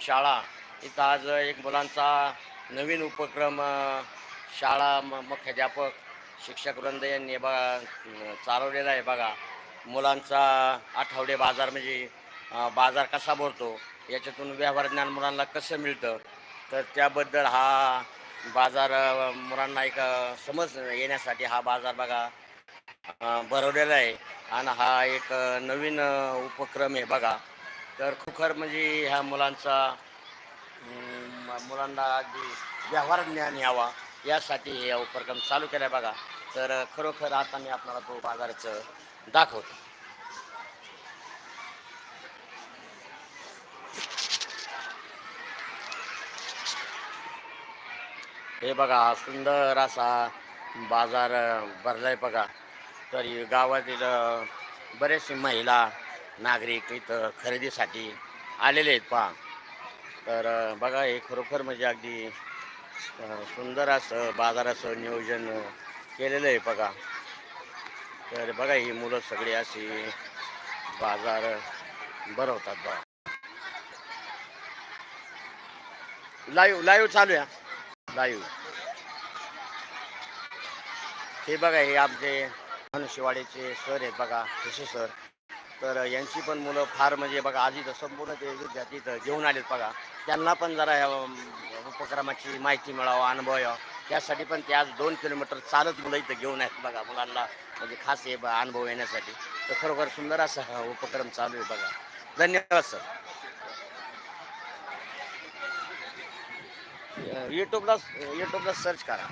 प्राथमिक शाळा. इथं आज एक मुलांचा नवीन उपक्रम शाळा म मुख्याध्यापक शिक्षक वृंद यांनी बघा चालवलेला आहे बघा. मुलांचा आठवडे बाजार म्हणजे बाजार कसा भरतो याच्यातून व्यवहार ज्ञान मुलांना कसं मिळतं तर त्याबद्दल हा बाजार मुलांना एक समज येण्यासाठी हा बाजार बघा भरवलेला आहे. आणि हा एक नवीन उपक्रम आहे बघा. तर खुखर म्हणजे ह्या मुलांचा मुलांना अगदी व्यवहार ज्ञान यावा यासाठी हे उपक्रम चालू केला आहे बघा. तर खरोखर आता मी आपल्याला तो बाजाराचं दाखवतो. हे बघा सुंदर असा बाजार भरलाय बघा. तर गावातील बरेचशी बरेचसे महिला नागरिक इथं खरेदीसाठी आलेले आहेत पहा. तर बघा हे खरोखर म्हणजे अगदी सुंदर असं बाजाराचं नियोजन केलेलं आहे बघा. तर बघा ही मुलं सगळी अशी बाजार भरवतात बघा. लाईव्ह लाईव्ह चालू आहे. लाईव्ह. हे बघा हे आमचे धनुष्यवाडीचे सर आहेत बघा ऋषी सर. तर यांची पण मुलं फार म्हणजे बघा आज इथं संपूर्ण ते विद्यार्थी इथं घेऊन आलेत बघा. त्यांना पण जरा या उपक्रमाची माहिती मिळावं अनुभव यावा. त्यासाठी पण ते आज दोन किलोमीटर चालत मुलं इथं घेऊन आहेत बघा मुलांना म्हणजे खास हे अनुभव येण्यासाठी. तर खरोखर सुंदर असा हा उपक्रम चालू आहे बघा. धन्यवाद सर. युट्यूबला युट्यूबला सर्च करा.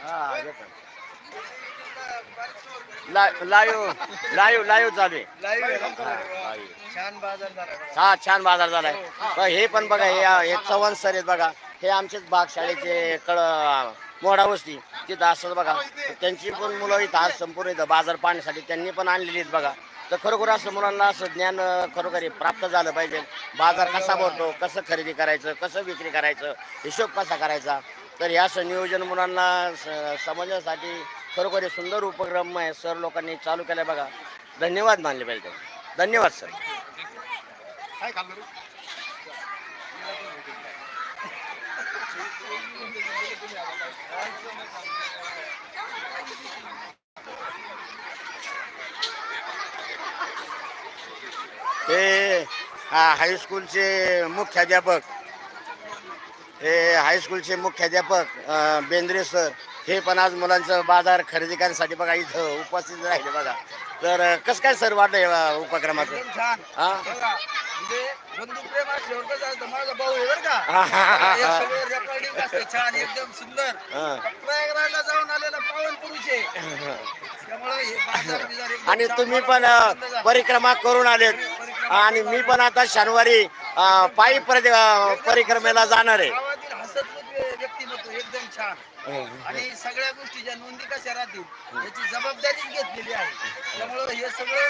हा येतं. लाईव्ह लाईव्ह लाईव्ह चालू आहे हा. छान बाजार झाला. हा छान बाजार झालाय. हे पण बघा हे हे चव्हाण सर आहेत बघा. हे आमचेच बाग शाळेचे कळ मोडा वस्ती तिथं असतात बघा. त्यांची पण मुलं इथं आज संपूर्ण इथं बाजार पाहण्यासाठी त्यांनी पण आणलेली आहेत बघा. तर खरोखर असं मुलांना असं ज्ञान खरोखर प्राप्त झालं पाहिजे. बाजार कसा भरतो कसं खरेदी करायचं कसं विक्री करायचं हिशोब कसा करायचा? तर या संयोजन मुलांना स- खरोखर सुंदर उपक्रम आहे. सर लोकांनी चालू केलं बघा. धन्यवाद मानले पाहिजे धन्यवाद सर. हे हा हायस्कूलचे मुख्याध्यापक हे हायस्कूलचे मुख्याध्यापक बेंद्रे सर हे पण आज मुलांचं बाजार खरेदी करण्यासाठी बघा इथं उपस्थित राहिले बघा. तर कसं काय सर वाटलं या उपक्रमाचं? एकदम छान. हा? बघा, म्हणजे बंधुप्रेम असल्यावर कसं असतं माझा भाऊ आहे बरं का? हा, हा, हा, हे. हा. सगळं रेकॉर्डिंग असतं छान एकदम सुंदर. हा. प्रयागराजला जाऊन आलेला पावन पुरुष. आहे त्यामुळे हे बाजार बिजार एकदम आणि छान तुम्ही पण अं. परिक्रमा करून आलेत. आणि मी पण आता शनिवारी अं, पायी परि- अं, परिक्रमेला जाणार आहे. व्य- व्यक्तिमत्व एकदम छान. आणि सगळ्या गोष्टी ज्या नोंदी कशा राहतील याची जबाबदारीच घेतलेली आहे. त्यामुळं हे सगळं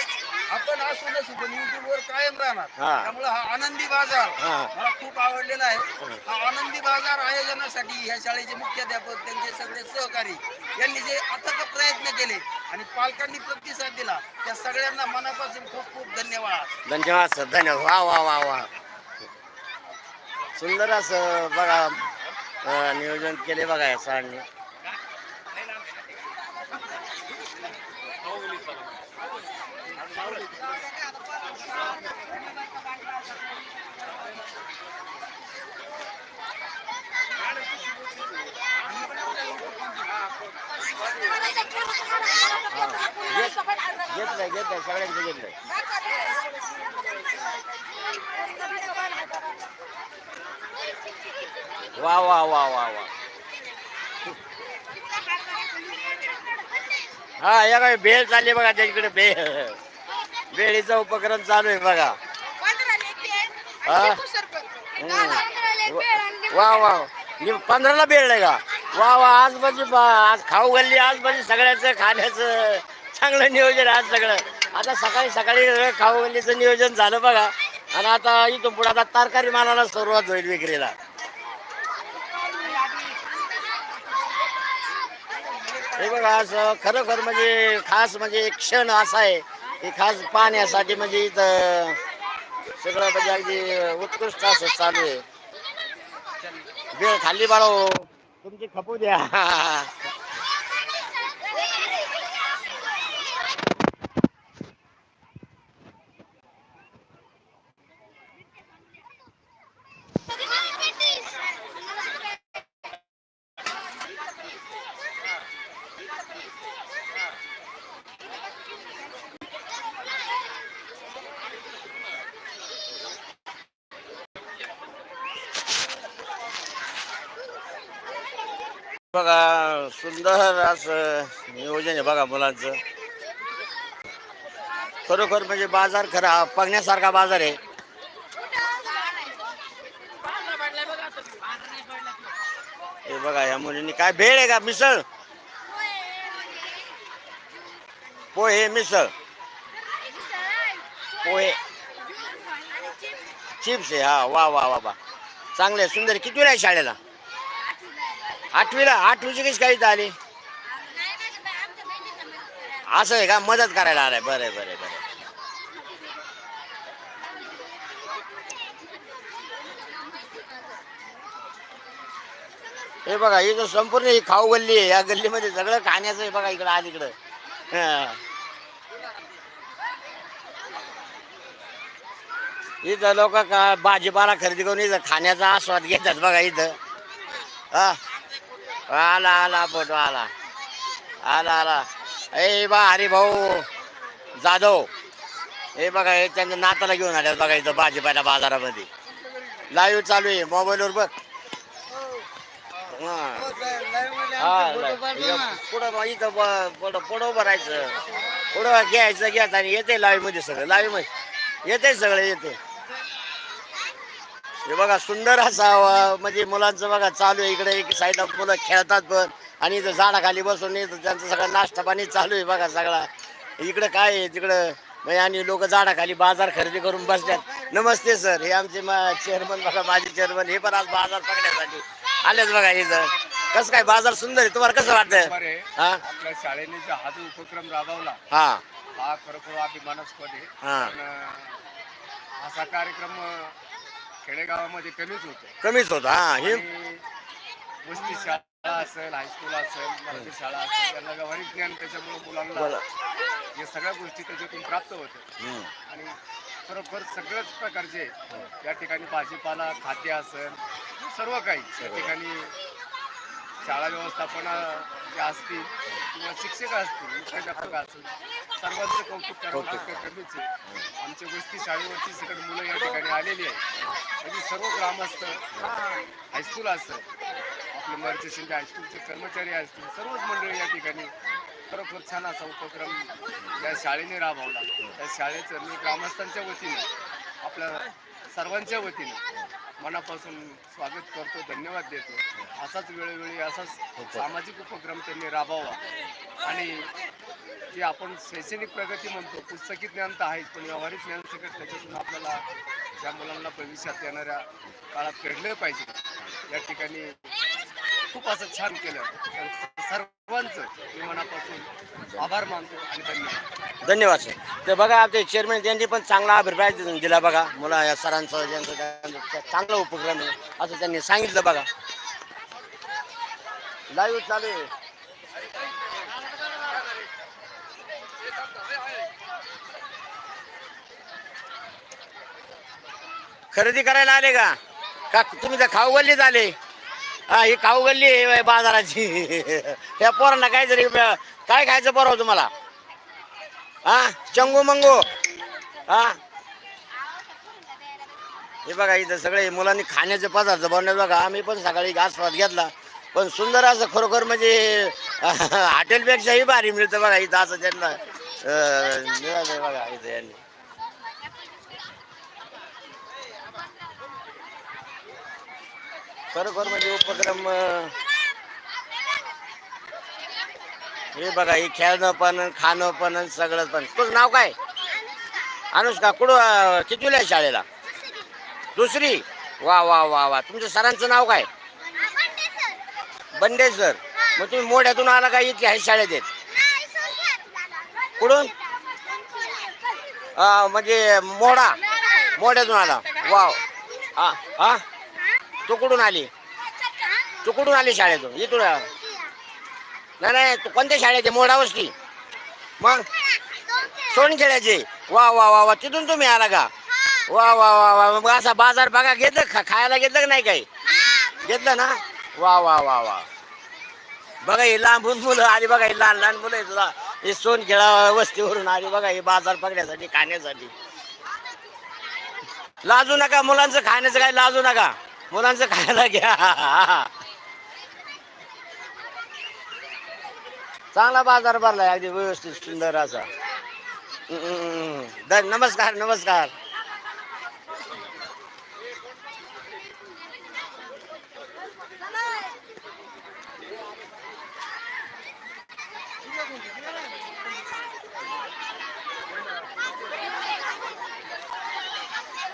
आपण असू नसू पण युट्यूबवर कायम राहणार. हा. त्यामुळं हा आनंदी बाजार हा. मला खूप आवडलेला आहे. हा. आनंदी बाजार आयोजनासाठी ह्या शाळेचे मुख्याध्यापक त्यांचे सगळे सहकारी यांनी जे अथक प्रयत्न केले आणि पालकांनी प्रतिसाद दिला त्या सगळ्यांना मनापासून खूप खूप धन्यवाद. धन्यवाद सर. धन्यवाद. वा वा वा वा. सुंदर असं बघा नियोजन केले बघा या सरांनी. घेतलंय घेतलंय सगळ्यांचं घेतलंय. वा वा वा वा वा. हा या काय बेल चालली बघा त्याच्याकडे बेल. बेळीचा उपक्रम चालू आहे बघा. हा? वा वा पंधराला बेळ आहे का? वा वा आज म्हणजे आज खाऊ घालली आज म्हणजे सगळ्याचं खाण्याचं चांगलं नियोजन आज सगळं. आता सकाळी सकाळी खाऊ घालीचं नियोजन झालं बघा. आणि आता इथून पुढे आता तरकारी मालाला सुरुवात होईल विक्रीला. हे बघा असं खरोखर म्हणजे खास म्हणजे एक क्षण असा आहे की खास पाहण्यासाठी म्हणजे इथं सगळं म्हणजे अगदी उत्कृष्ट असं चालू आहे. वेळ खाल्ली बाळो. तुमची खपू द्या बघा सुंदर असं नियोजन आहे बघा मुलांचं. खरोखर म्हणजे बाजार खरा बघण्यासारखा बाजार आहे. हे बघा या मुलींनी काय भेळ आहे का? मिसळ? पोहे मिसळ. पोहे. चिप्स आहे हा वा वा वा वा. चांगले सुंदर किती कितवीला आहे शाळेला? आठवीला. आठवीची कशी काही आली? असं आहे का? मदत करायला आलाय. बरं आहे, बरं आहे, बरं हे बघा इथं संपूर्ण ही खाऊ गल्ली आहे. या गल्लीमध्ये सगळं खाण्याचं आहे बघा इकडं अलीकडं. इथं लोक का भाजीपाला खरेदी करून इथं खाण्याचा आस्वाद घेतात बघा इथं. हा. आला आला फोटो आला. आला आला. ए बा अरे भाऊ. जाधव. हे बघा हे त्यांच्या नाताला घेऊन आल्या बघा इथं भाजीपाला बाजारामध्ये. लाईव्ह चालू आहे मोबाईलवर बघ. हा. पुढं बा- इथं पुढं पुढं उभं राहायचं. पुढं घ्यायचं घ्यायचं आणि येते लाईव्हमध्ये सगळं. लाईव्हमध्ये. येते सगळं येते. हे बघा सुंदर असा म्हणजे मुलांचं बघा चालू आहे इकडे एक साईडला मुलं खेळतात पण. आणि इथं झाडाखाली बसून इथं त्यांचं सगळं नाश्ता पाणी चालू आहे बघा सगळा. इकडं काय आहे तिकडं म्हणजे आणि लोक झाडाखाली बाजार खरेदी करून बसतात नमस्ते सर हे आमचे चेअरमन बघा माझे चेअरमन हे पण आज बाजार पकडण्यासाठी आलेच बघा इथं. कसं काय बाजार सुंदर आहे तुम्हाला कसं वाटतं बरं आहे. हा? आपल्या शाळेने जो हा जो उपक्रम राबवला हा. हा खरोखर अभिमानास्पद आहे. हा. पण, अं, असा कार्यक्रम अं, खेडेगावामध्ये कमीच होतो. कमीच होता हा. हे आणि वस्ती शाळा असेल हायस्कूल असेल मराठी शाळा असेल यांना व्यावहारिक ज्ञान त्याच्यामुळे मुलांना या सगळ्या गोष्टी त्याच्यातून प्राप्त होतं. हम्म. आणि खरोखर सगळ्याच प्रकारचे या ठिकाणी भाजीपाला खाद्य असेल सर्व काही या ठिकाणी शाळा व्यवस्थापना जे असतील किंवा शिक्षक असतील मुख्याध्यापक असतील सर्वांचं कौतुक करावं कमीच आहे. आमच्या गोष्टी शाळेवरची सगळी मुलं या ठिकाणी आलेली आहे म्हणजे सर्व ग्रामस्थ हायस्कूल असेल आपले शिंदे हायस्कूलचे कर्मचारी असतील सर्वच मंडळी या ठिकाणी खरोखर छान असा उपक्रम या शाळेने राबवला. त्या शाळेचं मी ग्रामस्थांच्या वतीने आपल्या सर्वांच्या वतीने मनापासून स्वागत करतो धन्यवाद देतो. असाच वेळोवेळी असाच सामाजिक उपक्रम त्यांनी राबवावा. आणि जे आपण शैक्षणिक प्रगती म्हणतो पुस्तकी ज्ञान तर आहेच पण व्यावहारिक ज्ञान सगळं त्याच्यातून आपल्याला त्या मुलांना भविष्यात येणाऱ्या काळात घडलं पाहिजे या ठिकाणी खूप असं छान केलं. सर्वांचं मी मनापासून आभार मानतो आणि धन्यवाद. धन्यवाद सर. तर बघा आमचे चेअरमॅन त्यांनी पण चांगला अभिप्राय दिला बघा. मला या सरांचा ज्यांचं त्यांचं चांगला उपक्रम आहे. असं त्यांनी सांगितलं बघा. लाईव्ह चालू आहे. खरेदी करायला आले का? का तुम्ही तर खाऊ गल्लीत आले? हा ही खाऊ गल्ली आहे बाजाराची. त्या पोरांना काहीतरी काय खायचं बरं हो तुम्हाला? हा चंगू मंगू. हा. हे बघा इथं सगळे मुलांनी खाण्याचे पदार्थ बनवले बघा. आम्ही पण सकाळी आस्वाद घेतला. पण सुंदर असं खरोखर म्हणजे हॉटेलपेक्षाही भारी मिळतं बघा इथं असं त्यांना बघा इथं यांनी. खरोखर म्हणजे उपक्रम हे बघा हे खेळणं पण खाणं पण सगळं पण. तुझं नाव काय? अनुष्का. कुठं अं, आहे शाळेला? दुसरी? वा वा वा वा. तुमच्या सरांचं नाव काय? बंडे सर. मग तुम्ही मोठ्यातून आला का इथे आहे शाळेत येत? कुठून? म्हणजे मोडा. मोड्यातून आला. वाव. हा हा? तू कुठून आली? तू कुठून आली शाळेतून? इथून नाही नाही तू कोणत्या शाळेचे मोडावस ती वस्ती. मग? सोनखेड्याचे वा वा वा वा तिथून तुम्ही आला का? वा वा वा वा मग असा बाजार बघा घेतलं खा खायला घेतलं का नाही काही? घेतलं ना? वा वा वा वा. बघा हे लांबून मुलं आली बघा हे लहान लहान मुलं तुला. हे सोनखेडा वस्तीवरून आली बघा हे बाजार पकड्यासाठी खाण्यासाठी. लाजू नका मुलांचं खाण्याचं काही लाजू नका. मुलांचं खायला घ्या. चांगला बाजार भरलाय अगदी व्यवस्थित सुंदर असा. द- नमस्कार नमस्कार.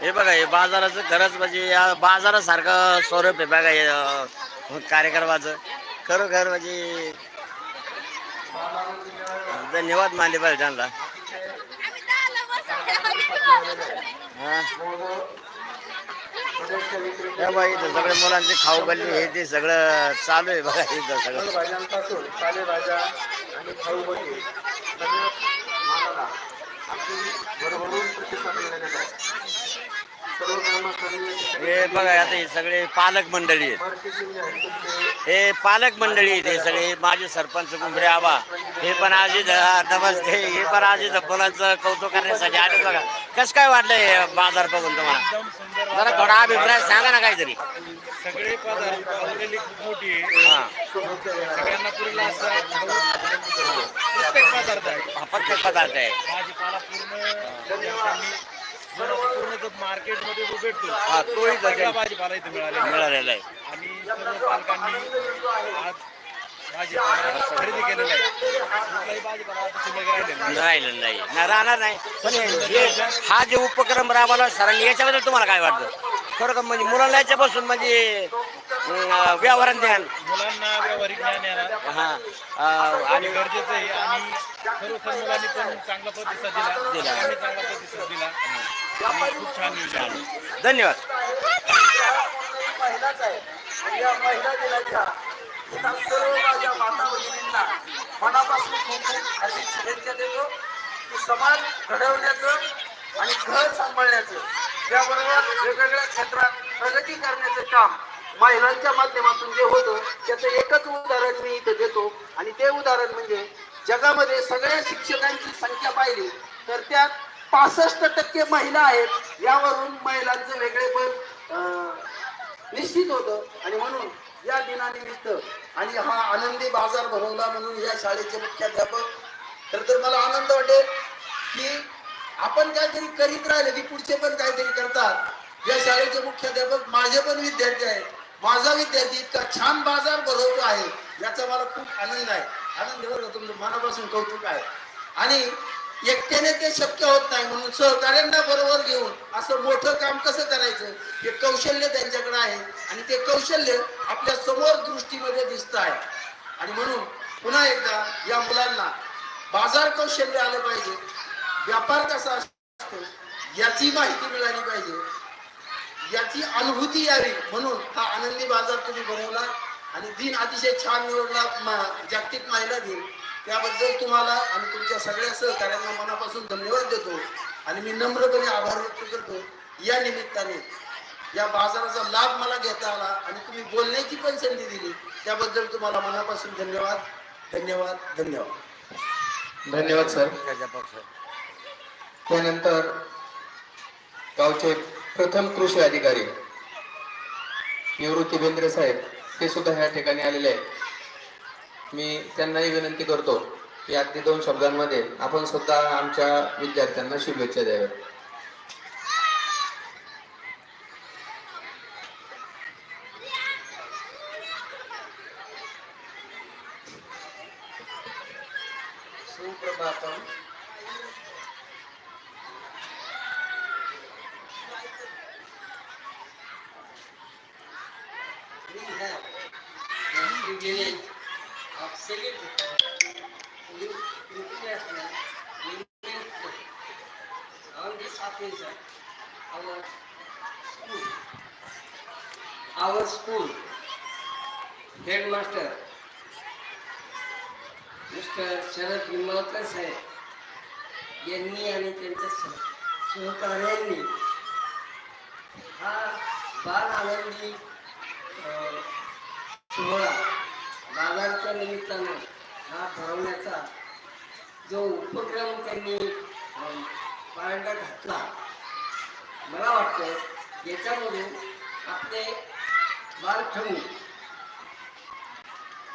हे बघा हे बाजाराचं खरंच म्हणजे या बाजारासारखं स्वरूप आहे बघा हे कार्यक्रमाचं. खरोखर म्हणजे धन्यवाद मानले पाहिजे त्यांना. हा. बघा इथं सगळे मुलांचे खाऊ गल्ली हे ते सगळं चालू आहे बघा इथं सगळं. भाज्यांपासून पालेभाज्या आणि खाऊ हे बघा आता हे सगळे पालक मंडळी आहेत. हे पालक मंडळी आहेत हे सगळे. माझे सरपंच कुंभरे आबा. हे पण आज नमस्ते. हे पण आज मुलांचं कौतुक करण्यासाठी आले बघा. कसं काय वाटलंय हे बाजार बघून तुम्हाला? जरा थोडा अभिप्राय सांगा ना काहीतरी. सगळे पदार्थ ऑलरेडी खूप मोठी आहे. हा. सगळ्यांना पुरेला असं प्रत्येक पदार्थ आहे. हा प्रत्येक पदार्थ आहे. भाजीपाला पूर्ण मार्केटमध्ये जो भेटतो हा तोही सगळा भाजीपाला इथे मिळालेला आहे. मिळालेला आहे. आणि सर्व पालकांनी आज भाजीपाला खरेदी केलेला आहे. कुठलाही भाजीपाला आता शिल्लक राहिलेला नाही. राहिलेलं नाही. नाही राहणार नाही. पण हे जे उपक्रम राबवला सरांनी याच्याबद्दल तुम्हाला काय वाटतं? खरं म्हणजे मुलांना याच्यापासून म्हणजे अं, व्यवहारात ज्ञान. मुलांना व्यावहारिक ज्ञान येणार. हा अं, आणि आणि गरजेचं आहे आणि खरोखर मुलांनी पण चांगला प्रतिसाद दिला. दिला. पालकांनी चांगला प्रतिसाद दिला. खूप छान नियोजन आहे. धन्यवाद महिलाच आहे या महिला दिनाच्या सर्व माझ्या माता भगिनींना मनापासून खूप खूप अशी शुभेच्छा देतो की समाज घडवण्याचं आणि घर सांभाळण्याचं त्याबरोबर वेगवेगळ्या क्षेत्रात प्रगती करण्याचं काम महिलांच्या माध्यमातून जे होतं त्याचं एकच उदाहरण मी इथं देतो आणि ते उदाहरण म्हणजे जगामध्ये सगळ्या शिक्षकांची संख्या पाहिली तर त्यात पासष्ट टक्के महिला आहेत. यावरून महिलांचं वेगळेपण अं, निश्चित होतं. आणि म्हणून या दिनानिमित्त आणि हा आनंदी बाजार भरवला म्हणून या शाळेचे मुख्याध्यापक तर तर मला आनंद वाटेल की आपण काहीतरी करीत राहिले. की पुढचे पण काहीतरी करतात. या शाळेचे मुख्याध्यापक माझे पण विद्यार्थी आहेत. माझा विद्यार्थी इतका छान बाजार भरवतो आहे याचा मला खूप आनंद आहे. आनंद बरं तुमचं मनापासून कौतुक आहे. आणि एकट्याने ते शक्य होत नाही म्हणून सहकार्यांना बरोबर घेऊन असं मोठं काम कसं करायचं हे कौशल्य त्यांच्याकडे आहे. आणि ते कौशल्य आपल्यासमोर दृष्टीमध्ये दिसत आहे. आणि म्हणून पुन्हा एकदा या मुलांना बाजार कौशल्य आलं पाहिजे. व्यापार कसा असतो याची माहिती मिळाली पाहिजे. याची अनुभूती यावी म्हणून हा आनंदी बाजार तुम्ही बनवला. आणि दिन अतिशय छान निवडला. जागतिक महिला दिन. त्याबद्दल तुम्हाला आणि तुमच्या सगळ्या सहकार्यांना मनापासून धन्यवाद देतो. आणि मी नम्रपणे आभार व्यक्त करतो. या निमित्ताने या बाजाराचा लाभ मला घेता आला आणि तुम्ही बोलण्याची पण संधी दिली. त्याबद्दल तुम्हाला मनापासून धन्यवाद. धन्यवाद. धन्यवाद. धन्यवाद सर. त्यानंतर गावचे प्रथम कृषी अधिकारी निवृत्ती बेंद्रे साहेब ते सुद्धा ह्या ठिकाणी आलेले आहेत. मी त्यांनाही विनंती करतो की अगदी दोन शब्दांमध्ये आपण सुद्धा आमच्या विद्यार्थ्यांना शुभेच्छा द्याव्यात. Celebrating the International Women's Day officer, our school, our school headmaster, Mr. Sharad Nimbalkar साहेब यांनी आणि त्यांच्या सह- सहकार्यांनी हा बाल आनंदी अं, सोहळा बाजारच्या निमित्तानं हा ठरवण्याचा जो उपक्रम त्यांनी अं, पायंडा घातला. मला वाटतं याच्यामधून आपले बालखंड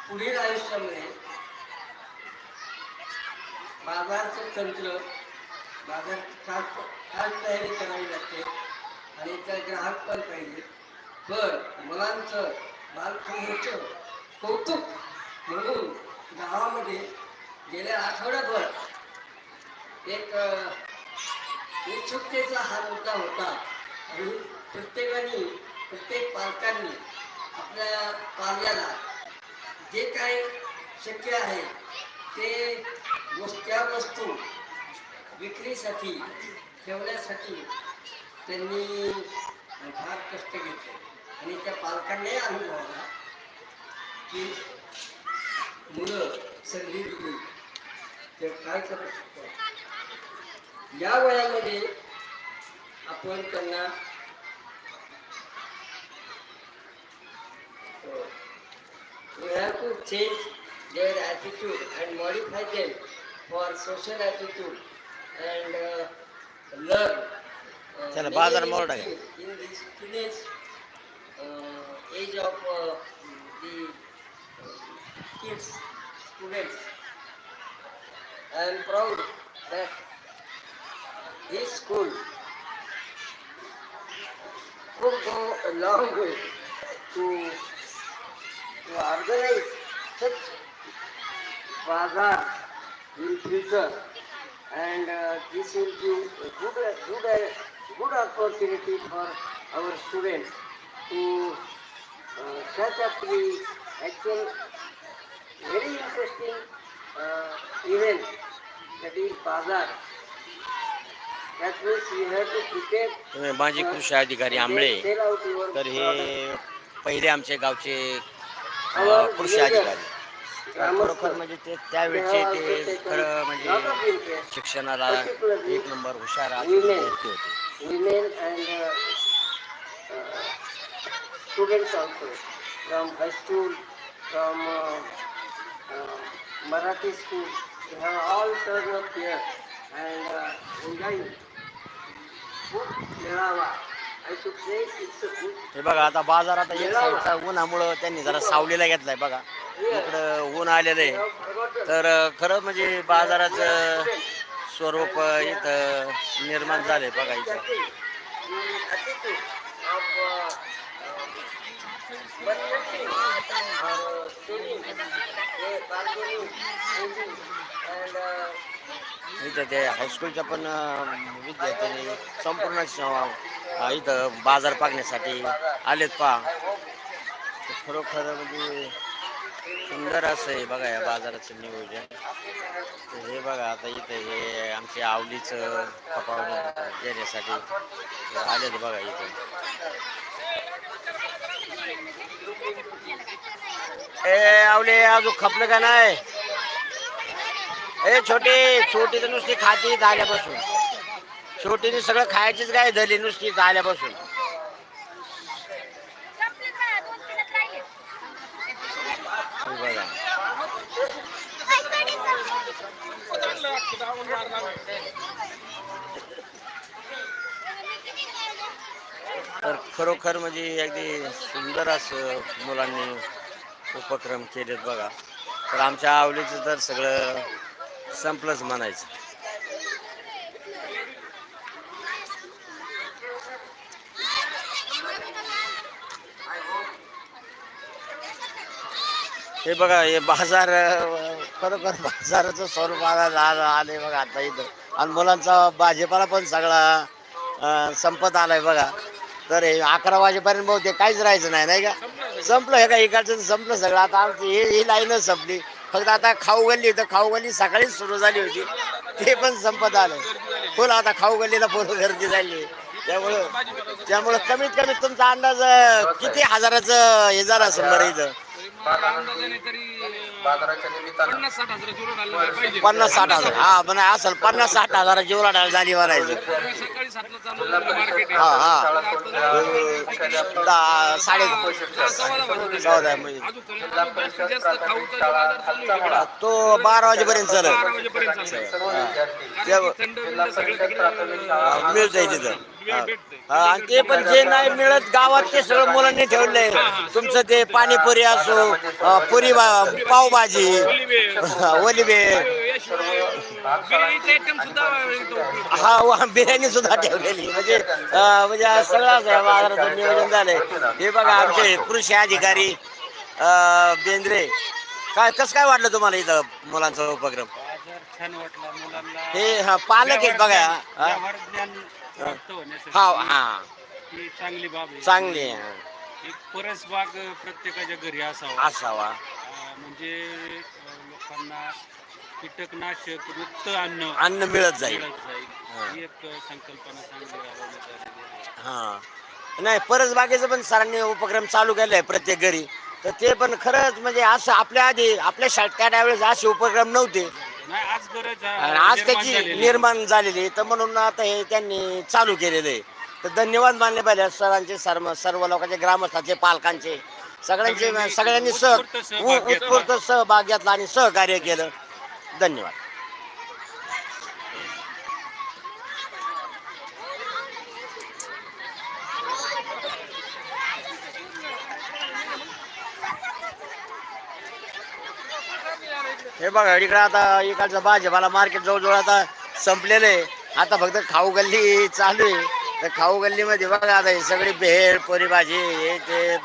पुढील आयुष्यामध्ये बाजारचं तंत्र बाजार काय खास तयारी करावी लागते आणि त्या ग्राहक पण पाहिजे. पण मुलांचं बालकांचं कौतुक म्हणून गावामध्ये गेल्या आठवड्याभर एक उत्सुकतेचा हा मुद्दा होता. आणि प्रत्येकाने प्रत्येक पालकांनी आपल्या पाल्याला जे काय शक्य आहे ते त्या वस्तू विक्रीसाठी ठेवण्यासाठी त्यांनी फार कष्ट घेतले. आणि त्या पालकांनी अनुभवला की मुलं संधी दिली तर काय करू शकतो या वयामध्ये आपण त्यांना we have to change their attitude and modify them for social attitude and uh, learn uh, चला, many, बाजार many मोड आहे. things in this teenage uh, age of uh, the uh, kids, students. this school could go a long way to, to organize such bazaar in future and uh, this will give a good, good, good opportunity for our students to uh, catch up the actual very interesting uh, event that is bazaar. तुम्ही माझे कृषी अधिकारी Ambale out your तर हे. पहिले आमचे गावचे कृषी अधिकारी. तर खरोखर म्हणजे ते त्यावेळचे ते खरं म्हणजे शिक्षणाला एक नंबर हुशार होते. women and uh, uh, students also from हे बघा आता बाजार आता एक साईडचा उन्हामुळं त्यांनी जरा सावलीला घेतलाय बघा. इकडं ऊन आलेलं आहे. तर खरं म्हणजे बाजाराच स्वरूप इथं निर्माण झालंय बघा इथं. इथं ते हायस्कूलच्या पण विद्यार्थ्यांनी संपूर्ण इथं बाजार पाहण्यासाठी आलेत पहा. खरोखर म्हणजे सुंदर असं हे बघा या बाजाराचं नियोजन. तर हे बघा आता इथं हे आमच्या आवडीचं खपावणी देण्यासाठी आलेत बघा इथं. ए आवले अजून खपलं का नाही? ए छोटी छोटी तर नुसती खाती आल्यापासून छोटीने सगळं खायचीच काय झाली नुसती आल्यापासून बघा तर खरोखर म्हणजे अगदी सुंदर असं मुलांनी उपक्रम केलेत बघा. तर आमच्या आवडीचं तर सगळं संपलंच म्हणायचं. हे बघा हे बाजार खरोखर बाजाराचं स्वरूप आला आले बघा आता इथं. आणि मुलांचा भाजीपाला पण सगळा संपत आलाय बघा. तर हे अकरा वाजेपर्यंत बहुतेक काहीच राहायचं नाही नाही का? संपलं हे का? इकडचं संपलं सगळं. आता आमची ही लाईनच संपली. फक्त आता खाऊ गल्ली तर खाऊ गल्ली सकाळीच सुरू झाली होती. ते पण संपत आलं. फुल आता खाऊ गल्लीला फुल गर्दी झाली. त्यामुळं त्यामुळं कमीत कमी तुमचा अंदाज किती हजाराचं हे झालं असेल बरं इथं? बाजाराच्या निमित्तानं पन्नास साठ हजार हा पण असेल पन्नास साठ हजाराची उलाढाल झाली मार्केट हा हा. साडे. चौदा म्हणजे. तो बारा वाजेपर्यंत बारा चालत वाजेपर्यंत चालू आहे. मिळतंय तिथं. हा. ते पण जे नाही मिळत गावात ते सगळं मुलांनी ठेवलंय. तुमचं ते पाणीपुरी असो अं, पुरी पावभाजी ओलिबे बिर्याणीचे आयटम सुद्धा इथं उपलब्ध हा वा- बिर्याणी सुद्धा ठेवलेली. म्हणजे अं, म्हणजे आज सगळं बाजाराचं नियोजन झालंय. हे बघा आमचे कृषी अधिकारी अं, बेंद्रे. काय कसं काय वाटलं तुम्हाला इथं मुलांचा उपक्रम? बाजार छान वाटला मुलांना. हे हा पालक आहेत बघा. हा. व्यवहार ज्ञान प्राप्त होण्यासाठी हा. हा ही चांगली बाब आहे. चांगली आहे. एक परसबाग प्रत्येकाच्या घरी असावा. असावा. अं, म्हणजे अं, लोकांना कीटकनाशक मुक्त अन्न अन्न मिळत जाईल. मिळत जाईल. हा. ही एक संकल्पना चांगली राबवण्यात आलेली आहे. हा. नाही परस बागेचं पण सरांनी उपक्रम चालू केलाय प्रत्येक घरी. तर ते पण खरंच म्हणजे असं आपल्या आधी आपल्या शाळेत त्या त्यावेळेस असे उपक्रम नव्हते. नाही आज गरज आहे, आणि आज निर्माण त्याची झालेली. निर्माण झालेली तर म्हणून आता हे त्यांनी चालू केलेलं आहे. तर धन्यवाद मानले पाहिजे सरांचे सर्व सर्व लोकांचे ग्रामस्थांचे पालकांचे. सगळ्यांचे सगळ्यांनी सगळ्यांनी सह उत्स्फूर्त सहभाग घेतला. उत्स्फूर्त सहभाग घेतला आणि सहकार्य केलं. धन्यवाद. हे बघा इकडं आता इकडचं भाजीपाला मार्केट जवळजवळ आता संपलेलं आहे. आता फक्त खाऊ गल्ली चालू आहे. तर खाऊ गल्लीमध्ये बघा आता हे सगळी भेळ पोरी भाजी हे ते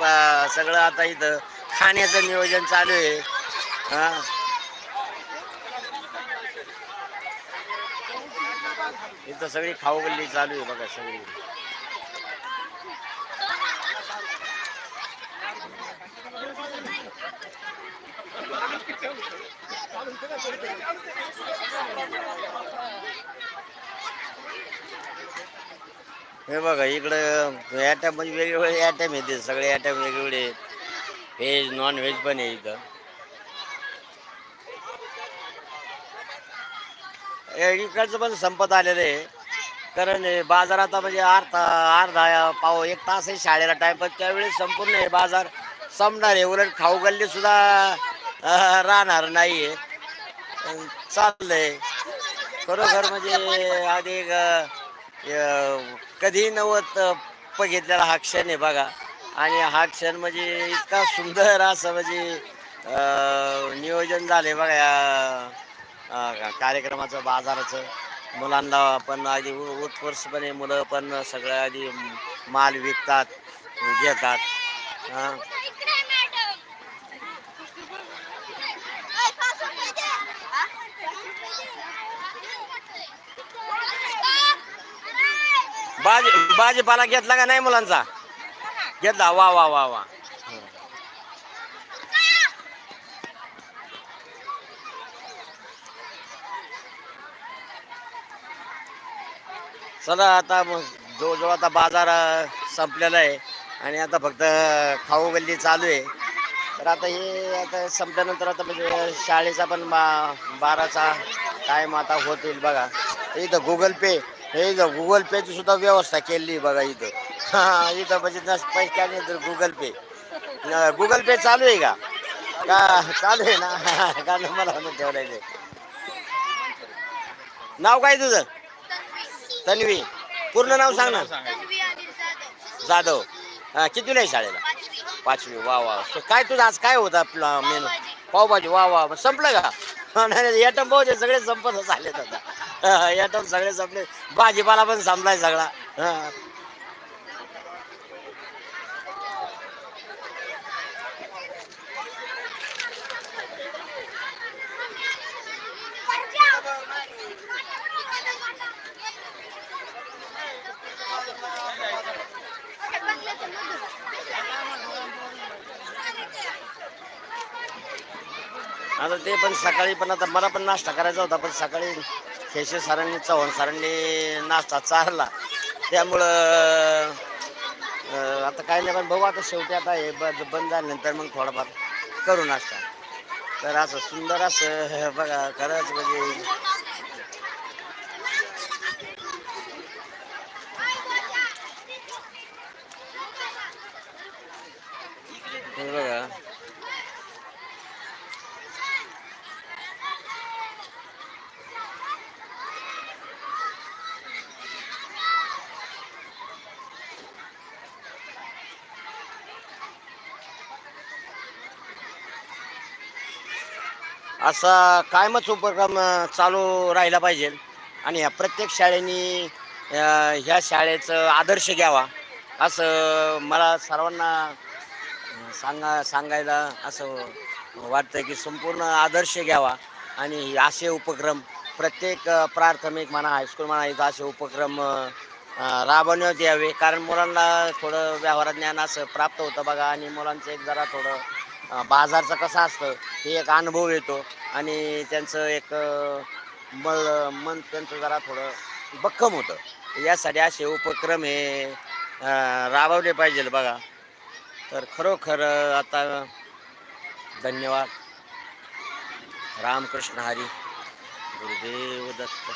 सगळं आता इथं खाण्याचं नियोजन चालू आहे. हा. इथं सगळी खाऊ गल्ली चालू आहे बघा सगळी. हे बघा इकडं ॲटम म्हणजे वेगवेगळे ॲटम येते सगळे ॲटम वेगवेगळे व्हेज नॉन व्हेज पण आहे इथं. इकडचं पण संपत आलेलं आहे. कारण बाजार आता म्हणजे अर्धा अर्धा पाव एक तास आहे शाळेला टाइम पण त्यावेळेस संपूर्ण हे बाजार संपणार आहे. उलट खाऊ गल्ली सुद्धा राहणार नाही आहे चाललंय. खरोखर म्हणजे आधी कधी नवत बघितलेला हा क्षण आहे बघा. आणि हा क्षण म्हणजे इतका सुंदर असं म्हणजे नियोजन झालंय बघा या कार्यक्रमाचं बाजाराचं. मुलांना पण आधी उत्कृष्टपणे उत्कर्षपणे मुलं पण सगळं आधी माल विकतात घेतात. हां इकडे मॅडम ए, पाच रुपये दे. हा? भाजी भाजीपाला घेतला का नाही मुलांचा? घेतला. वा वा वा वा. चला आता जवळजवळ आता बाजार संपलेला आहे. आणि आता फक्त खाऊ गल्ली चालू आहे. तर आता हे आता संपल्यानंतर आता म्हणजे शाळेचा पण बा बाराचा टाईम आता होतील बघा. इथं गुगल पे हे इथं गुगल पेची सुद्धा व्यवस्था केली बघा इथं. हा इथं म्हणजे पैसे नाही तर गुगल पे गुगल पे चालू आहे का? का चालू आहे ना? का मला ठेवलेले नाव काय तुझं? तन्वी. पूर्ण नाव सांग ना. जाधव. हा कितीला आहे शाळेला? पाचवी. वा वा. काय तुझं आज काय होतं आपला मेनू? पावभाजी. वा वा. संपलं का? नाही नाही, एटम भाऊचे सगळे संपतच झाले आता. एटम सगळे संपले. भाजीपाला पण संपलाय सगळा. आता ते पण सकाळी पण आता मला पण नाश्ता करायचा होता पण सकाळी खेशे सरांनी चव्हाण सरांनी नाश्ता चारला त्यामुळं आता काय नाही पण बघू आता शेवटी आता हे बंद बंद झाल्यानंतर मग थोडंफार करू नाश्ता. तर असं सुंदर असं बघा खरंच म्हणजे हे बघा. असा कायमच उपक्रम चालू राहिला पाहिजे. आणि ह्या प्रत्येक शाळेनी ह्या शाळेचं आदर्श घ्यावा असं मला सर्वांना सांगा सांगायला असं वाटतं की संपूर्ण आदर्श घ्यावा. आणि असे उपक्रम प्रत्येक प्राथमिक म्हणा हायस्कूल म्हणा इथं असे उपक्रम राबवण्यात यावे. कारण मुलांना थोडं व्यवहार ज्ञान असं प्राप्त होतं बघा. आणि मुलांचं एक जरा थोडं बाजारचं कसं असतं हे एक अनुभव येतो. आणि त्यांचं एक मल मन त्यांचं जरा थोडं भक्कम होतं. यासाठी असे उपक्रम हे राबवले पाहिजे बघा. तर खरोखर आता धन्यवाद. रामकृष्ण हरी. गुरुदेव दत्त.